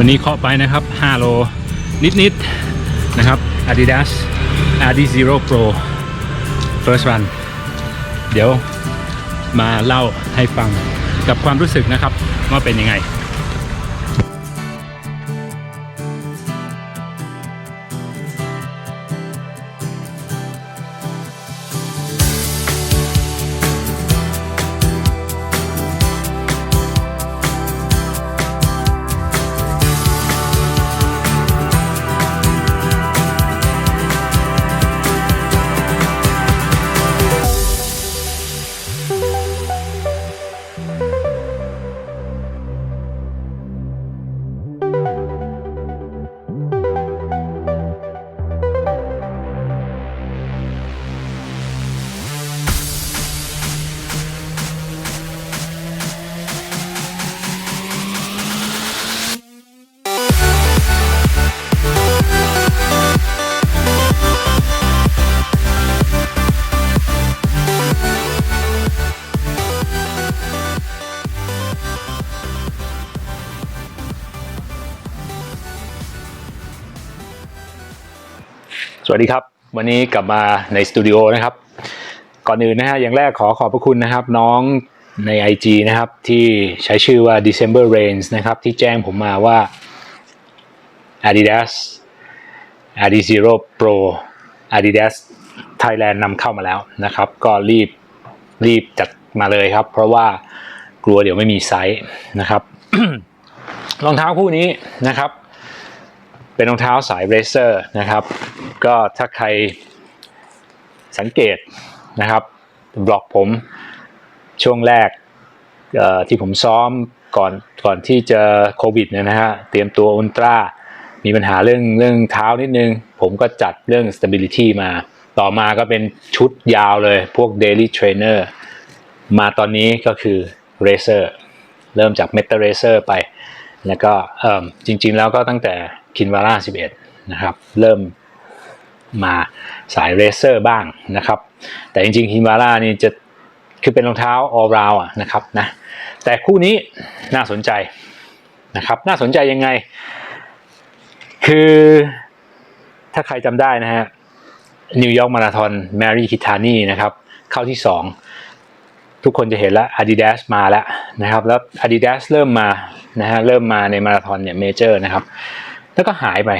วันนี้เคาะไปนะครับ 5 โล นิดๆนะครับ Adidas Adi Zero Pro First Run เดี๋ยวมาเล่าให้ฟังกับความรู้สึกนะครับ ว่าเป็นยังไง สวัสดีครับ วันนี้กลับมาในสตูดิโอนะครับ ก่อนอื่นนะฮะอย่างแรกขอขอบพระคุณนะครับ น้องใน IG นะครับ ที่ใช้ชื่อว่า December Rains นะครับ ที่แจ้งผมมาว่า Adidas Adi Zero Pro Adidas Thailand นำเข้ามาแล้วนะครับ ก็รีบรีบจัดมาเลยครับ เพราะว่ากลัวเดี๋ยวไม่มีไซส์นะครับรองเท้าคู่นี้นะครับ เป็นรองเท้าสายเรเซอร์นะครับ ก็ถ้าใครสังเกตนะครับบล็อกผมช่วงแรกที่ผมซ้อมก่อนก่อนที่จะโควิดเนี่ยนะฮะเตรียมตัวอุลตร้ามีปัญหาเรื่องเรื่องเท้านิดนึง ผมก็จัดเรื่อง stability มา ต่อมาก็เป็นชุดยาวเลยพวก daily trainer มาตอนนี้ก็คือ racer เริ่มจาก meta racer ไป แล้วก็จริงๆแล้วก็ตั้งแต่ คินวาร่า11 นะครับ เริ่มมาสายเรเซอร์บ้างนะครับ แต่จริงๆคินวาร่านี่จะคือเป็นรองเท้า all round อะนะครับนะแต่คู่นี้น่าสนใจนะครับน่าสนใจยังไง คือถ้าใครจำได้นะฮะนิวยอร์กมาราธอนแมรี่คิทานีนะครับ เข้าที่ 2 ทุกคนจะเห็นแล้ว Adidas มาแล้วนะครับ แล้ว Adidas เริ่มมานะฮะเริ่มมาในมาราธอนเนี่ยเมเจอร์นะครับ แล้วก็หายไป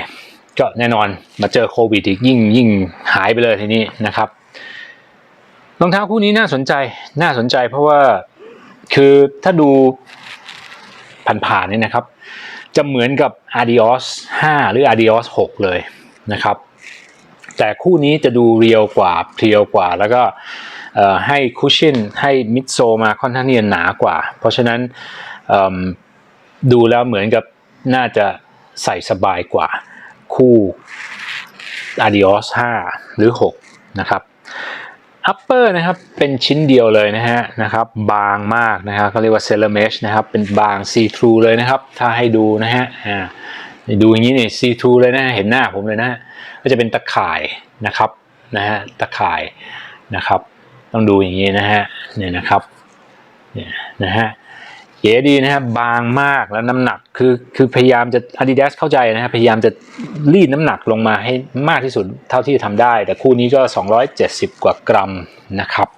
ก็แน่นอนมาเจอโควิดอีกยิ่งยิ่งหายไปเลยทีนี้นะครับรองเท้าคู่นี้น่าสนใจน่าสนใจเพราะว่าคือถ้าดูผ่านๆนี่นะครับ จะเหมือนกับ Adios 5 หรือ Adios 6 เลยนะครับ แต่คู่นี้จะดูเรียวกว่าเพรียวกว่า แล้วก็ให้คุชชั่นให้มิดโซมาค่อนข้างที่จะหนากว่า เพราะฉะนั้นดูแล้วเหมือนกับน่าจะ ใส่สบายกว่าคู่ Adios 5 หรือ 6 นะครับ upper นะครับเป็นชิ้นเดียวเลยนะฮะนะครับบางมากนะครับเขาเรียกว่า cellar mesh นะครับเป็นบาง see through เลยนะครับ ถ้าให้ดูนะฮะอ่าดูอย่างนี้นี่ see through เลยนะเห็นหน้าผมเลยนะก็จะเป็นตะข่ายนะครับนะฮะตะข่ายนะครับ ต้องดูอย่างนี้นะฮะเนี่ยนะครับเนี่ยนะฮะ เก๋ดีนะฮะบบางมากแล้วน้ำหนักคือคือพยายามจะ Adidas เข้าใจนะฮะพยายามจะรีดน้ำหนักลงมาให้มากที่สุดเท่าที่จะทำได้ แต่คู่นี้ก็ 270 กว่ากรัมนะครับ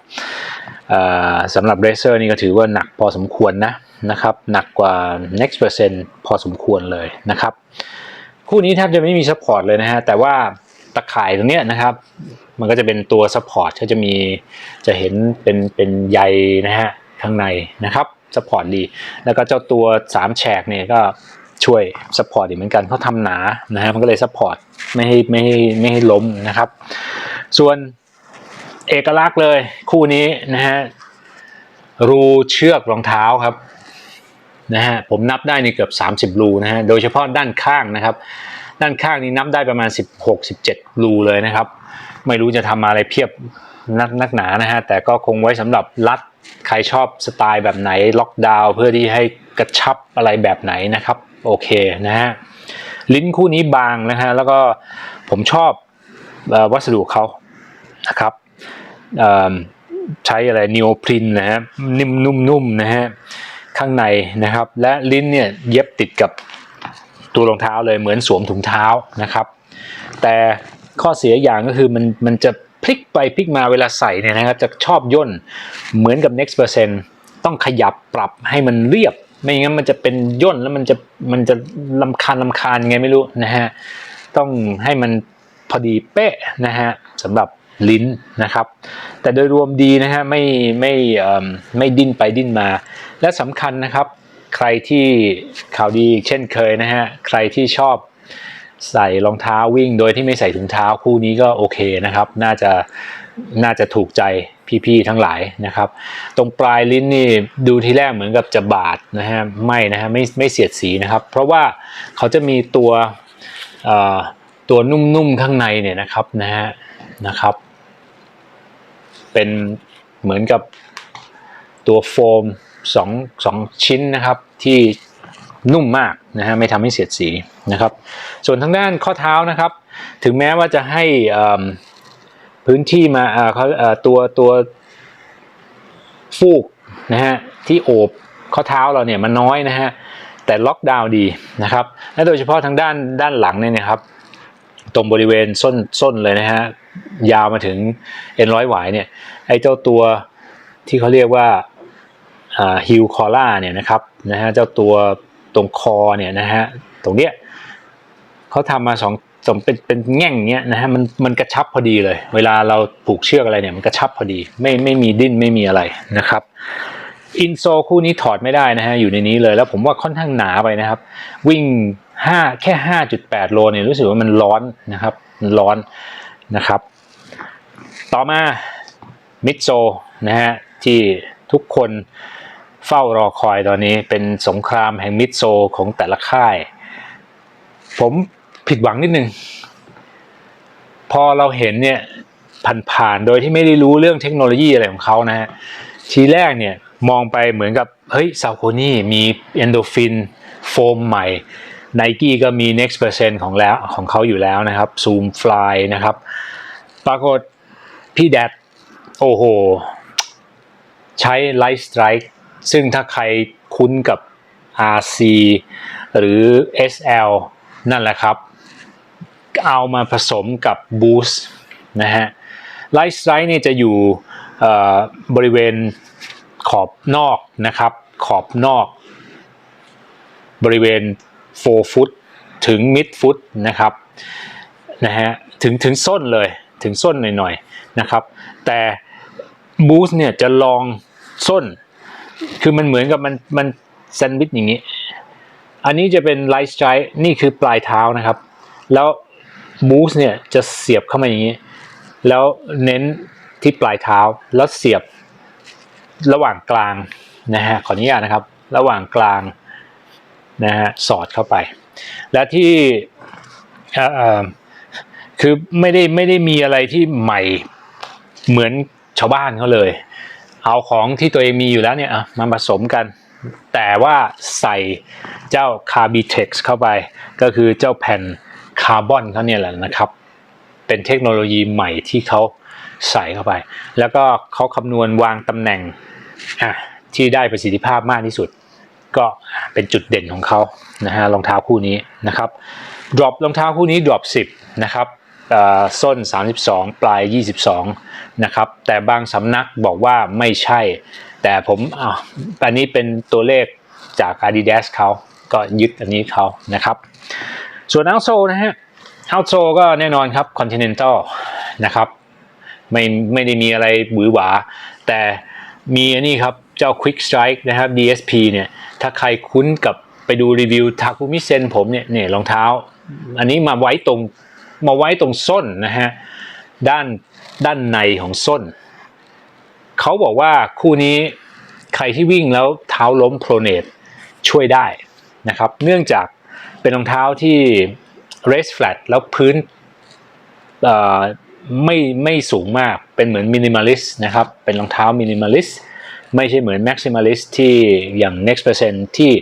สำหรับ Racer นี่ก็ถือว่าหนักพอสมควรนะนะครับหนักกว่า Next Percent พอสมควรเลยนะครับ คู่นี้แทบจะไม่มีซัพพอร์ตเลยนะฮะแต่ว่าตะข่ายตรงเนี้ยนะครับ มันก็จะเป็นตัวซัพพอร์ตก็จะมีจะเห็นเป็นเป็นใยนะฮะข้างในนะครับ ซัพพอร์ตดี แล้วก็เจ้าตัว3แฉกเนี่ยก็ช่วยซัพพอร์ตอีกเหมือนกันเขาทำหนานะฮะมันก็เลยซัพพอร์ตไม่ให้ไม่ให้ไม่ให้ล้มนะครับ ส่วนเอกลักษณ์เลยคู่นี้นะฮะรูเชือกรองเท้าครับนะฮะผมนับได้ในเกือบ 30 รูนะฮะโดยเฉพาะด้านข้างนะครับ ด้านข้างนี้นับได้ประมาณ 16-17 รูเลยนะครับ ไม่รู้จะทำอะไรเพียบนักนักหนานะฮะแต่ก็คงไว้สำหรับรัด ใครชอบสไตล์แบบไหนล็อกดาวน์เพื่อที่ให้กระชับอะไรแบบไหนนะครับ โอเคนะฮะลิ้นคู่นี้บางนะฮะแล้วก็ผมชอบวัสดุเขานะครับใช้อะไรนิโอพรินนะฮะนิ่มนุ่มๆนะฮะข้างในนะครับ และลิ้นเนี่ยเย็บติดกับตัวรองเท้าเลยเหมือนสวมถุงเท้านะครับ แต่ข้อเสียอย่างก็คือมันมันจะ พลิกไปพลิกมาเวลาใส่เนี่ยนะครับจะชอบย่นเหมือนกับ next percent ต้องขยับปรับให้มันเรียบ ไม่งั้นมันจะเป็นย่นแล้วมันจะมันจะลำคาญลำคาญไงไม่รู้นะฮะต้องให้มันพอดีเป๊ะนะฮะสำหรับลิ้นนะครับ แต่โดยรวมดีนะฮะไม่ไม่ไม่ดิ้นไปดิ้นมา และสำคัญนะครับ ใครที่ข่าวดีเช่นเคยนะฮะใครที่ชอบ ใส่รองเท้าวิ่งโดยที่ไม่ใส่ถุงเท้าคู่นี้ก็โอเคนะครับ น่าจะน่าจะถูกใจพี่ๆทั้งหลายนะครับ ตรงปลายลิ้นนี่ดูทีแรกเหมือนกับจะบาดนะฮะไม่นะฮะไม่ไม่เสียดสีนะครับ เพราะว่าเขาจะมีตัวตัวนุ่มๆข้างในเนี่ยนะครับนะฮะนะครับ เป็นเหมือนกับตัวโฟมสองสองชิ้นนะครับที่ นุ่มมากนะฮะไม่ทำให้เสียดสีนะครับ ส่วนทางด้านข้อเท้านะครับ ถึงแม้ว่าจะให้พื้นที่มาเขาตัวตัวฟูกนะฮะที่โอบข้อเท้าเราเนี่ยมันน้อยนะฮะแต่ล็อกดาวน์ดีนะครับและโดยเฉพาะทางด้านด้านหลังเนี่ยนะครับ ตรงบริเวณส้นส้นเลยนะฮะยาวมาถึงเอ็นร้อยหวายเนี่ยไอ้เจ้าตัวที่เขาเรียกว่าฮิลคอล่าเนี่ยนะครับนะฮะเจ้าตัว ตรงคอเนี่ยนะฮะตรงเนี้ยเขาทำมาสองสองเป็นเป็นแง่งเนี้ยนะฮะมันมันกระชับพอดีเลย เวลาเราผูกเชือกอะไรเนี่ยมันกระชับพอดี ไม่ไม่มีดิ้นไม่มีอะไรนะครับอินโซคู่นี้ถอดไม่ได้นะฮะอยู่ในนี้เลย แล้วผมว่าค่อนข้างหนาไปนะครับ วิ่งห้าแค่ห้าจุดแปดโลเนี่ยรู้สึกว่ามันร้อนนะครับมันร้อนนะครับ ต่อมามิดโซนะฮะที่ทุกคน เฝ้ารอคอยตอนนี้เป็นสงครามแห่งมิดโซของแต่ละค่าย ผมผิดหวังนิดนึง พอเราเห็นเนี่ยผ่านๆโดยที่ไม่ได้รู้เรื่องเทคโนโลยีอะไรของเขานะฮะทีแรกเนี่ยมองไปเหมือนกับ เฮ้ยซาโคนี่มีเอนโดฟินโฟมใหม่ไนกี้ก็มี next percent ของแล้วของเขาอยู่แล้วนะครับ zoom fly นะครับ ปรากฏพี่แดดโอ้โห ใช้ Light Strike ซึ่งถ้าใครคุ้นกับ RC หรือ SL นั่นแหละครับ เอามาผสมกับ Boost นะฮะ Light Strike เนี่ยจะอยู่บริเวณขอบนอกนะครับ ขอบนอก บริเวณ 4 ฟุต ถึง mid ฟุตนะครับนะฮะถึงถึงส้นเลยถึงส้นหน่อยๆนะครับ แต่บูสเนี่ยจะลองส้น คือมันเหมือนกับมันมันแซนด์วิชอย่างนี้ อันนี้จะเป็นไลท์สไตร์นี่คือปลายเท้านะครับ แล้วบูสเนี่ยจะเสียบเข้ามาอย่างนี้ แล้วเน้นที่ปลายเท้าแล้วเสียบระหว่างกลางนะฮะขออนุญาตนะครับ ระหว่างกลางนะฮะสอดเข้าไป และที่คือไม่ได้ไม่ได้มีอะไรที่ใหม่เหมือนชาวบ้านเขาเลย เอาของที่ตัวเองมีอยู่แล้วเนี่ยอะมาผสมกัน แต่ว่าใส่เจ้า Carbitex เข้าไป ก็คือเจ้าแผ่นคาร์บอนเขาเนี่ยแหละนะครับ เป็นเทคโนโลยีใหม่ที่เขาใส่เข้าไป แล้วก็เขาคำนวณวางตำแหน่งอะที่ได้ประสิทธิภาพมากที่สุด ก็เป็นจุดเด่นของเขานะฮะรองเท้าคู่นี้นะครับ drop รองเท้าคู่นี้ drop 10นะครับ ส้น 32 ปลาย 22 นะครับ แต่บางสำนักบอกว่าไม่ใช่ แต่ผมอ่าอันนี้เป็นตัวเลขจาก Adidas เขาก็ยึดอันนี้เขานะครับ ส่วน outsole นะฮะ outsole ก็แน่นอนครับ Continental นะครับ ไม่ไม่ได้มีอะไรหวือหวา แต่มีอันนี้ครับ เจ้า Quick Strike นะครับ DSP เนี่ย ถ้าใครคุ้นกับไปดูรีวิวทาคุมิเซนผมเนี่ยเนี่ยรองเท้า อันนี้มาไว้ตรง มาไว้ตรงส้นนะฮะด้านด้านในของส้น เขาบอกว่าคู่นี้ใครที่วิ่งแล้วเท้าล้มโพรเนตช่วยได้นะครับ เนื่องจากเป็นรองเท้าที่ race flat แล้วพื้นไม่ไม่สูงมากเป็นเหมือนมินิม a ลิสนะครับ เป็นรองเท้ามินิม a ลิสไม่ใช่เหมือน maximalist ที่อย่าง next percent ที่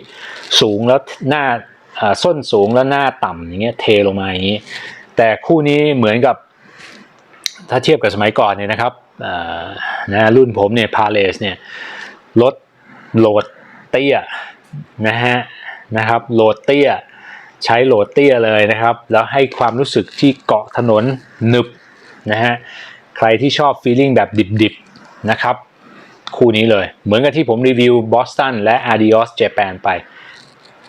สูงแล้วหน้าส้นสูงแล้วหน้าต่ำอย่างเงี้ยเทลงมาอย่างนี้ แต่คู่นี้เหมือนกับ ถ้าเทียบกับสมัยก่อนเนี่ยนะครับนะรุ่นผมเนี่ยพาเลสเนี่ยลดโหลดเตี้ยนะฮะนะครับโหลดเตี้ยใช้โหลดเตี้ยเลยนะครับ แล้วให้ความรู้สึกที่เกาะถนนหนึบนะฮะใครที่ชอบฟีลลิ่งแบบดิบๆนะครับ คู่นี้เลย เหมือนกับที่ผมรีวิวบอสตันและ Adios Japan ไป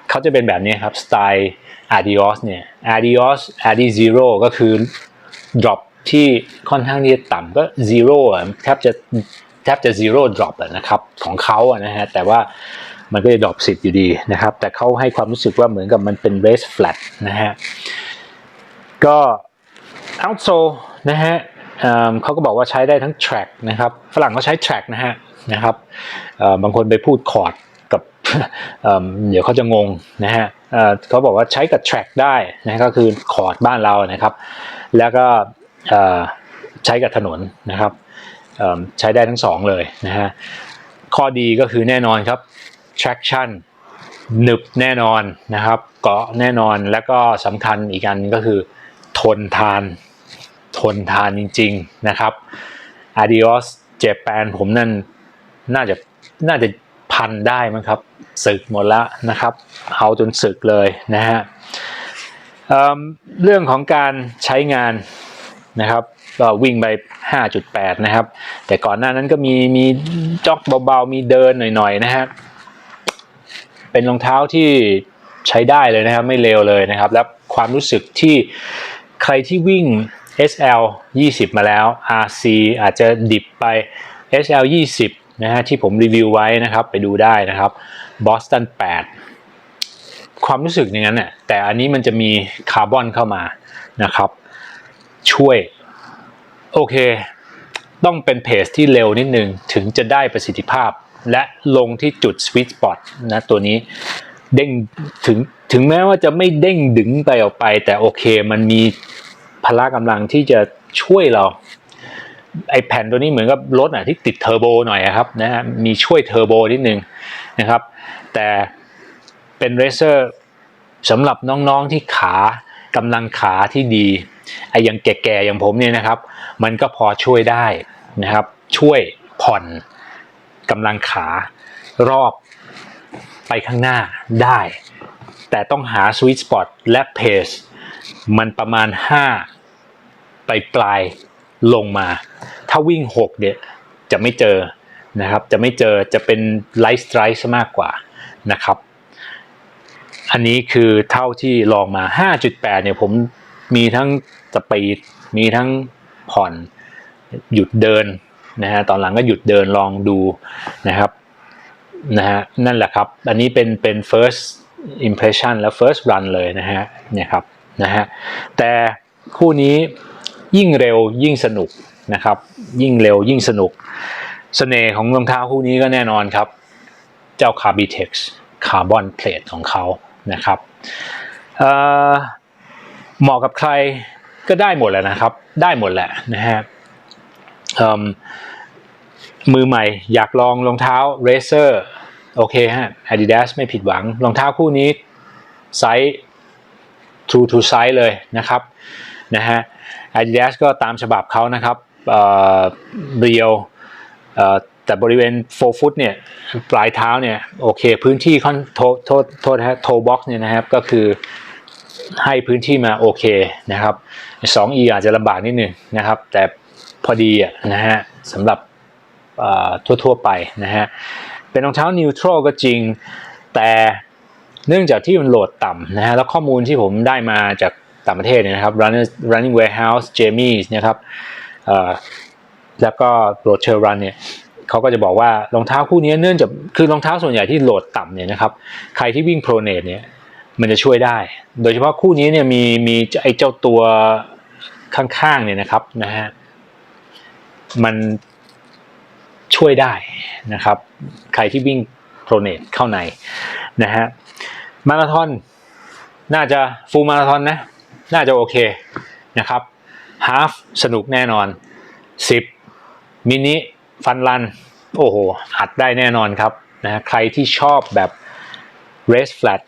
เขาจะเป็นแบบนี้ครับ สไตล์ Adios เนี่ย Adios Adi Zero ก็คือ drop ที่ค่อนข้างที่จะต่ำก็ zero อะแทบจะแทบจะ zero drop ะนะครับของเขาอะนะฮะแต่ว่ามันก็จะ drop 10อยู่ดีนะครับ แต่เขาให้ความรู้สึกว่าเหมือนกับมันเป็น race flat นะฮะก็ outsole นะฮะเขาก็บอกว่าใช้ได้ทั้ง track นะครับ ฝรั่งก็ใช้ track นะฮะนะครับบางคนไปพูดคอร์ด เดี๋ยวเขาจะงงนะฮะเขาบอกว่าใช้กับ track ได้นะก็คือคอร์ดบ้านเรานะครับ แล้วก็ใช้กับถนนนะครับใช้ได้ทั้งสองเลยนะฮะข้อดีก็คือแน่นอนครับ traction หนึบแน่นอนนะครับเกาะแน่นอนแล้วก็สำคัญอีกอันก็คือ ทนทาน ทนทานจริง ๆนะครับ Adios Japan ผมนั่นน่าจะน่าจะ พันได้มั้งครับสึกหมดแล้วนะครับ เอาจนสึกเลยนะฮะเเรื่องของการใช้งานนะครับก็วิ่งไป 5.8 นะครับ แต่ก่อนหน้านั้นก็มีมีจ็อกเบาๆ มีเดินหน่อยๆนะฮะเป็นรองเท้าที่ใช้ได้เลยนะครับ ไม่เลวเลยนะครับ แล้วความรู้สึกที่ใครที่วิ่ง SL 20 มาแล้ว RC อาจจะดิบไป SL 20 นะฮะที่ผมรีวิวไว้นะครับ ไปดูได้นะครับ Boston 8ความรู้สึกอย่างนั้นน่ะแต่อันนี้มันจะมีคาร์บอนเข้ามานะครับ ช่วย โอเค ต้องเป็นเพจที่เร็วนิดนึง ถึงจะได้ประสิทธิภาพ และลงที่จุด sweet spot นะตัวนี้เด้งถึงถึงแม้ว่าจะไม่เด้งดึงไปออกไป แต่โอเคมันมีพละกำลังที่จะช่วยเรา ไอแผ่นตัวนี้เหมือนกับรถอะที่ติดเทอร์โบหน่อยครับนะฮะมีช่วยเทอร์โบนิดนึงนะครับ แต่เป็นเรเซอร์สำหรับน้องๆที่ขากำลังขาที่ดีไออย่างแก่ๆอย่างผมเนี่ยนะครับ มันก็พอช่วยได้นะครับ ช่วยผ่อนกำลังขารอบไปข้างหน้าได้ แต่ต้องหา sweet spot และ pace มันประมาณ 5 ไปปลาย ลงมา ถ้าวิ่ง 6 เนี่ยจะไม่เจอนะครับ จะไม่เจอจะเป็น light strike ซะมากกว่านะครับ อันนี้คือเท่าที่ลองมา 5.8 เนี่ยผมมีทั้งสปีด มีทั้งผ่อนหยุดเดินนะฮะตอนหลังก็หยุดเดินลองดูนะครับนะฮะนั่นแหละครับ อันนี้เป็นเป็น first impression และ first run เลยนะฮะเนี่ยครับนะฮะแต่คู่นี้ ยิ่งเร็วยิ่งสนุกนะครับ ยิ่งเร็วยิ่งสนุกเสน่ห์ของรองเท้าคู่นี้ก็แน่นอนครับ เจ้า Carbitex คาร์บอนเพลทของเขานะครับเเหมาะกับใครก็ได้หมดแหละนะครับ ได้หมดแหละนะฮะมมือใหม่อยากลองรองเท้า Racer โอเคฮะ Adidas ไม่ผิดหวังรองเท้าคู่นี้ไซส์ true to size เลยนะครับนะฮะ Adidas ก็ตามฉบับเขานะครับเรียวแต่บริเวณ forefoot เนี่ยปลายเท้าเนี่ยโอเคพื้นที่ค่อนโทษโทษโทษนะฮะ toe box เนี่ยนะครับก็คือให้พื้นที่มาโอเคนะครับ 2E อาจจะลำบากนิดนึงนะครับ แต่พอดีอะนะฮะสำหรับเอ่อทั่วๆไปนะฮะเป็นรองเท้านิวทรัลก็จริง แต่เนื่องจากที่มันโหลดต่ำนะฮะแล้วข้อมูลที่ผมได้มาจาก ต่างประเทศเนี่ยนะครับ Runner Running Warehouse Jamie's นะครับแล้วก็ Rocher Run เนี่ยเขาก็จะบอกว่ารองเท้าคู่นี้เนื่องจากคือรองเท้าส่วนใหญ่ที่โหลดต่ำเนี่ยนะครับใครที่วิ่ง pronate เนี่ยมันจะช่วยได้ โดยเฉพาะคู่นี้เนี่ยมีมีไอ้เจ้าตัวข้างๆเนี่ยนะครับนะฮะมันช่วยได้นะครับ ใครที่วิ่ง pronate เข้าในนะฮะมาราธอนน่าจะฟูลมาราธอนนะ น่าจะโอเคนะครับฮาฟสนุกแน่นอน 10มินิฟันรัน โอ้โห อัดได้แน่นอนครับนะใครที่ชอบแบบ race flat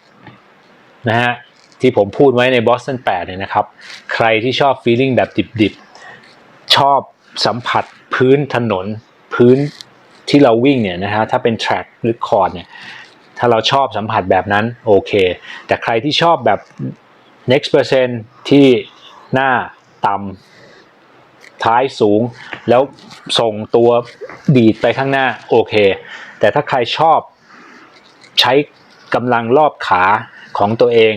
นะฮะที่ผมพูดไว้ใน Boston 8เนี่ยนะครับ ใครที่ชอบ feeling แบบดิบๆ ชอบสัมผัสพื้นถนน พื้นที่เราวิ่งเนี่ยนะฮะถ้าเป็น track หรือคอร์ดเนี่ยถ้าเราชอบสัมผัสแบบนั้นโอเค แต่ใครที่ชอบแบบ next percent ที่หน้าต่ำท้ายสูง แล้วส่งตัวดีดไปข้างหน้าโอเค แต่ถ้าใครชอบใช้กำลังรอบขาของตัวเอง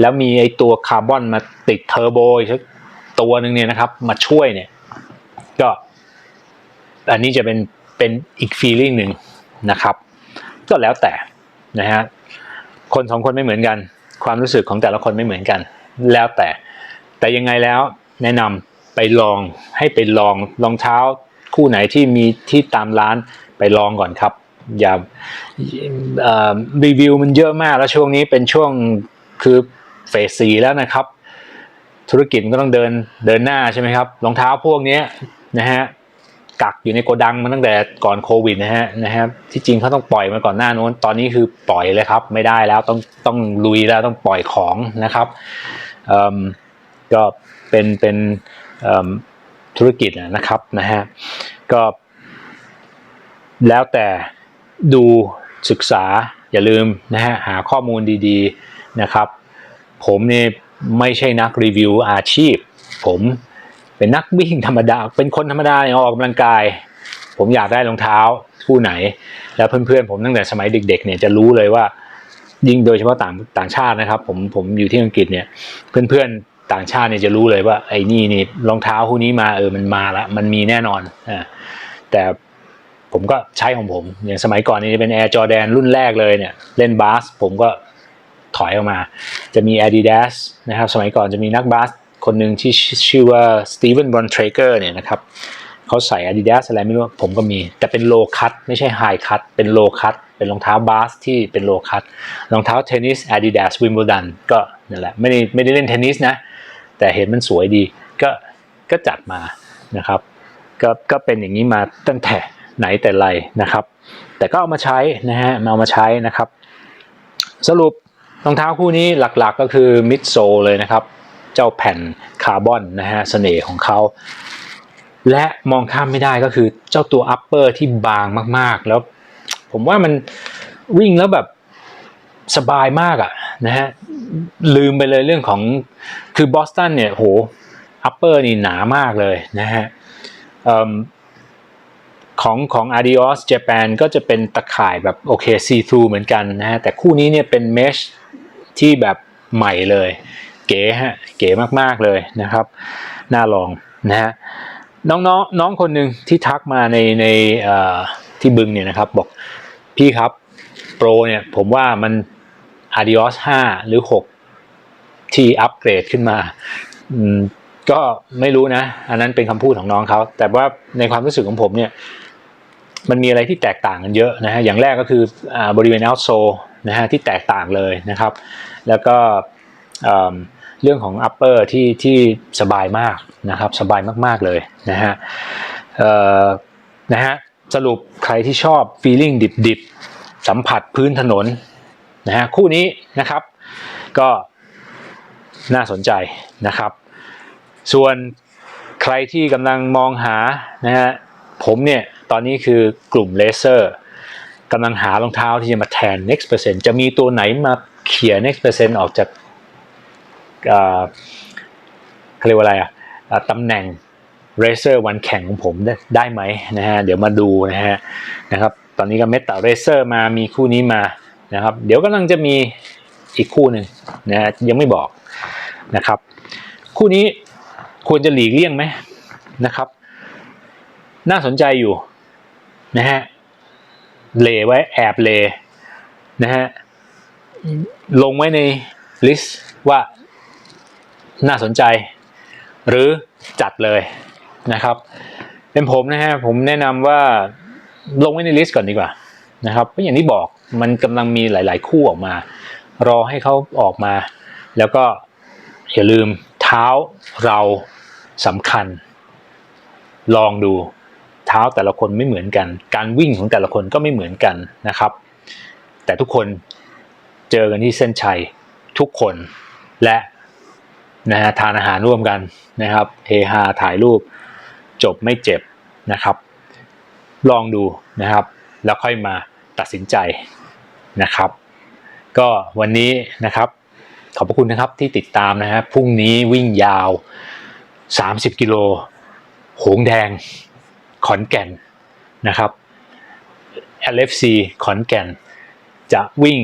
แล้วมีไอตัวคาร์บอนมาติดเทอร์โบอีกสักตัวหนึ่งเนี่ยนะครับมาช่วยเนี่ย ก็อันนี้จะเป็นเป็นอีกฟีลิ่งหนึ่งนะครับ ก็แล้วแต่นะฮะคนสองคนไม่เหมือนกัน ความรู้สึกของแต่ละคนไม่เหมือนกัน แล้วแต่ แต่ยังไงแล้วแนะนำไปลองให้ไปลองรองเท้าคู่ไหนที่มีที่ตามร้านไปลองก่อนครับ อย่ารีวิวมันเยอะมากแล้วช่วงนี้เป็นช่วงคือเฟสสีแล้วนะครับ ธุรกิจมันก็ต้องเดินเดินหน้าใช่ไหมครับรองเท้าพวกนี้นะฮะ กักอยู่ในโกดังมาตั้งแต่ก่อนโควิดนะฮะนะฮะที่จริงเขาต้องปล่อยมาก่อนหน้านู้นตอนนี้คือปล่อยเลยครับ ไม่ได้แล้วต้องต้องลุยแล้วต้องปล่อยของนะครับเอิ่มก็เป็นเป็นธุรกิจนะครับนะฮะก็ แล้วแต่ดูศึกษาอย่าลืมนะฮะหาข้อมูลดีๆนะครับ ผมเนี่ยไม่ใช่นักรีวิวอาชีพ ผม เป็นนักวิ่งธรรมดา เป็นคนธรรมดาเนี่ยออกกำลังกาย ผมอยากได้รองเท้าคู่ไหน แล้วเพื่อนๆผมตั้งแต่สมัยเด็ก ๆ เนี่ยจะรู้เลยว่า ยิ่งโดยเฉพาะต่างต่างชาตินะครับ ผมผมอยู่ที่อังกฤษเนี่ย เพื่อนๆต่างชาติเนี่ยจะรู้เลยว่าไอ้นี่นี่รองเท้าคู่นี้มาเออมันมาละมันมีแน่นอนอ่าแต่ผมก็ใช้ของผมอย่างสมัยก่อนนี่จะเป็น Air Jordan รุ่นแรกเลยเนี่ยเล่นบาสผมก็ถอยออกมา จะมี Adidas นะครับ สมัยก่อนจะมีนักบาส คนหนึ่งที่ชื่อว่า Steven b o n t r a g e r เนี่ยนะครับเขาใส่ Adidas อะไรไม่รู้ผมก็มี แต่เป็น low cut ไม่ใช่ high cut เป็น low cut เป็นรองเท้าบาสที่เป็น low cut รองเท้าเทนนิส Adidas Wimbledon ก็นั่นแหละไม่ได้ไม่ได้เล่นเทนนิสนะ แต่เห็นมันสวยดีก็ก็จัดมานะครับก็ก็เป็นอย่างนี้มาตั้งแต่ไหนแต่ไรนะครับ แต่ก็เอามาใช้นะฮะมาเอามาใช้นะครับ สรุปรองเท้าคู่นี้หลักๆก็คือมิดโซเลยนะครับ เจ้าแผ่นคาร์บอนนะฮะเสน่ห์ของเขาและมองข้ามไม่ได้ก็คือเจ้าตัวอัปเปอร์ที่บางมากๆ แล้วผมว่ามันวิ่งแล้วแบบสบายมากอะนะฮะลืมไปเลยเรื่องของคือบอสตันเนี่ยโหอัปเปอร์นี่หนามากเลยนะฮะเอิ่มของของ Adios Japan ก็จะเป็นตะข่ายแบบโอเค see through เหมือนกันนะฮะแต่คู่นี้เนี่ยเป็น mesh ที่แบบใหม่เลย เก๋ฮะเก๋มากๆเลยนะครับน่าลองนะฮะน้องน้องน้องคนหนึ่งที่ทักมาในในที่บึงเนี่ยนะครับบอกพี่ครับโปรเนี่ยผมว่ามัน Adios 5 หรือ 6 ที่อัปเกรดขึ้นมาอืมก็ไม่รู้นะ อันนั้นเป็นคำพูดของน้องเขา แต่ว่าในความรู้สึกของผมเนี่ย มันมีอะไรที่แตกต่างกันเยอะนะฮะ อย่างแรกก็คืออบริเวณ outsole นะฮะที่แตกต่างเลยนะครับ แล้วก็ เรื่องของ upper ที่ที่สบายมากนะครับ สบายมาก ๆ เลยนะฮะนะฮะสรุปใครที่ชอบ feeling ดิบๆ สัมผัสพื้นถนนนะฮะคู่นี้นะครับ ก็น่าสนใจนะครับ ส่วนใครที่กำลังมองหานะฮะผมเนี่ย ตอนนี้คือกลุ่มเลเซอร์กำลังหารองเท้าที่จะมาแทน next percent จะมีตัวไหนมาเขี่ย next percent ออกจาก เขาเรียกว่าอะไรอะตำแหน่ง Racer วันแข่งของผมได้ได้ไหมนะฮะเดี๋ยวมาดูนะฮะนะครับตอนนี้ก็เมตา Racer มามีคู่นี้มานะครับเดี๋ยวกำลังจะมีอีกคู่หนึ่งนะฮะยังไม่บอกนะครับ คู่นี้ควรจะหลีกเลี่ยงไหมนะครับ น่าสนใจอยู่นะฮะเลไว้แอบเลนะฮะลงไว้ในลิสต์ว่า น่าสนใจ หรือจัดเลยนะครับ เป็นผมนะฮะผมแนะนำว่าลงไว้ในลิสต์ก่อนดีกว่านะครับเพราะอย่างที่บอกมันกำลังมีหลาย ๆ คู่ออกมา รอให้เขาออกมา แล้วก็อย่าลืมเท้าเราสำคัญ ลองดูเท้าแต่ละคนไม่เหมือนกัน การวิ่งของแต่ละคนก็ไม่เหมือนกันนะครับ แต่ทุกคนเจอกันที่เส้นชัยทุกคนและ นะฮะทานอาหารร่วมกันนะครับเฮฮาถ่ายรูปจบไม่เจ็บนะครับ ลองดูนะครับ แล้วค่อยมาตัดสินใจนะครับ ก็วันนี้นะครับ ขอบพระคุณนะครับที่ติดตามนะฮะพรุ่งนี้วิ่งยาว 30 กิโลโหงแดงขอนแก่นนะครับ LFC ขอนแก่น จะวิ่ง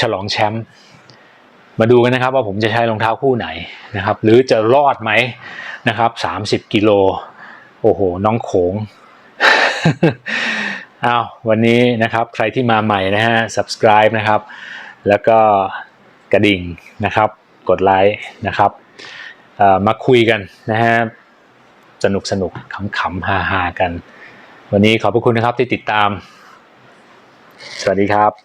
ฉลองแชมป์ มาดูกันนะครับว่าผมจะใช้รองเท้าคู่ไหนนะครับ หรือจะรอดไหมนะครับ30กิโลโอ้โห น้องโขงอ้าววันนี้นะครับใครที่มาใหม่นะฮะ subscribe นะครับ แล้วก็กระดิ่งนะครับ กดไลค์นะครับมาคุยกันนะฮะสนุกสนุกขำขำฮาฮาๆกัน วันนี้ขอบพระคุณนะครับที่ติดตาม สวัสดีครับ